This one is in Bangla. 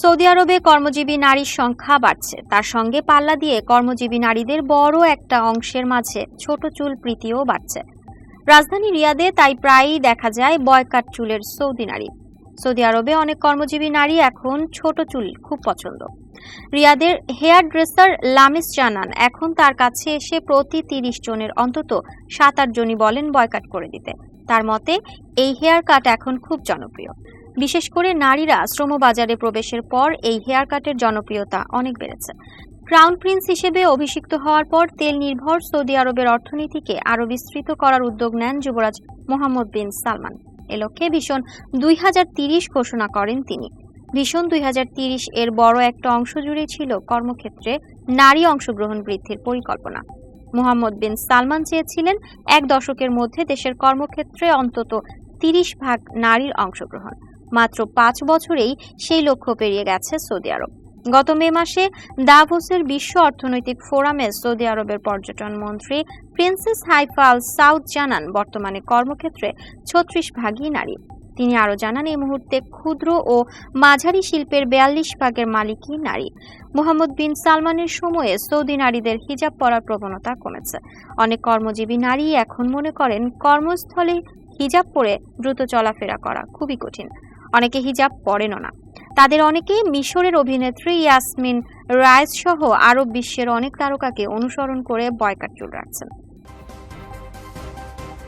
সৌদি আরবে কর্মজীবী নারীর সংখ্যা বাড়ছে। তার সঙ্গে পাল্লা দিয়ে কর্মজীবী নারীদের বড় একটা অংশের মাঝে ছোট চুল প্রীতিও বাড়ছে। রাজধানী রিয়াদে তাই প্রায়ই দেখা যায় বয়কাট চুলের সৌদি নারী। সৌদি আরবে অনেক কর্মজীবী নারী এখন ছোট চুল খুব পছন্দ। রিয়াদের হেয়ার ড্রেসার লামিস জানান, এখন তার কাছে এসে প্রতি তিরিশ জনের অন্তত সাত আট জনই বলেন বয়কাট করে দিতে। তার মতে, এই হেয়ার কাট এখন খুব জনপ্রিয়। বিশেষ করে নারীরা শ্রমবাজারে প্রবেশের পর এই হেয়ার কাটের জনপ্রিয়তা অনেক বেড়েছে। ক্রাউন প্রিন্স হিসেবে অভিষিক্ত হওয়ার পর তেল নির্ভর সৌদি আরবের অর্থনীতিকে আরও বিস্তৃত করার উদ্যোগ নেন যুবরাজ মোহাম্মদ বিন সালমান। এ লক্ষ্যে ভীষণ দুই ঘোষণা করেন তিনি। ভীষণ দুই এর বড় একটা অংশ জুড়ে ছিল কর্মক্ষেত্রে নারী অংশগ্রহণ বৃদ্ধির পরিকল্পনা। মোহাম্মদ বিন সালমান চেয়েছিলেন এক দশকের মধ্যে দেশের কর্মক্ষেত্রে অন্তত তিরিশ ভাগ নারীর অংশগ্রহণ। মাত্র পাঁচ বছরেই সেই লক্ষ্য পেরিয়ে গেছে সৌদি আরব। গত মে মাসে দাভোসের বিশ্ব অর্থনৈতিক ফোরামে সৌদি আরবের পর্যটন মন্ত্রী প্রিন্সেস হাইফা আল সাউদ জানান, বর্তমানে কর্মক্ষেত্রে ছত্রিশ ভাগই নারী। তিনি আরও জানান, এই মুহূর্তে ক্ষুদ্র ও মাঝারি শিল্পের বিয়াল্লিশ ভাগের মালিকই নারী। মোহাম্মদ বিন সালমানের সময়ে সৌদি নারীদের হিজাব পরার প্রবণতা কমেছে। অনেক কর্মজীবী নারী এখন মনে করেন, কর্মস্থলে হিজাব পরে দ্রুত চলাফেরা করা খুবই কঠিন। অনেকে হিজাব পরেনও না। তাদের অনেকেই মিশরের অভিনেত্রী ইয়াসমিন রায়স সহ আরব বিশ্বের অনেক তারকাকে অনুসরণ করে বয়কাট চুল রাখছেন।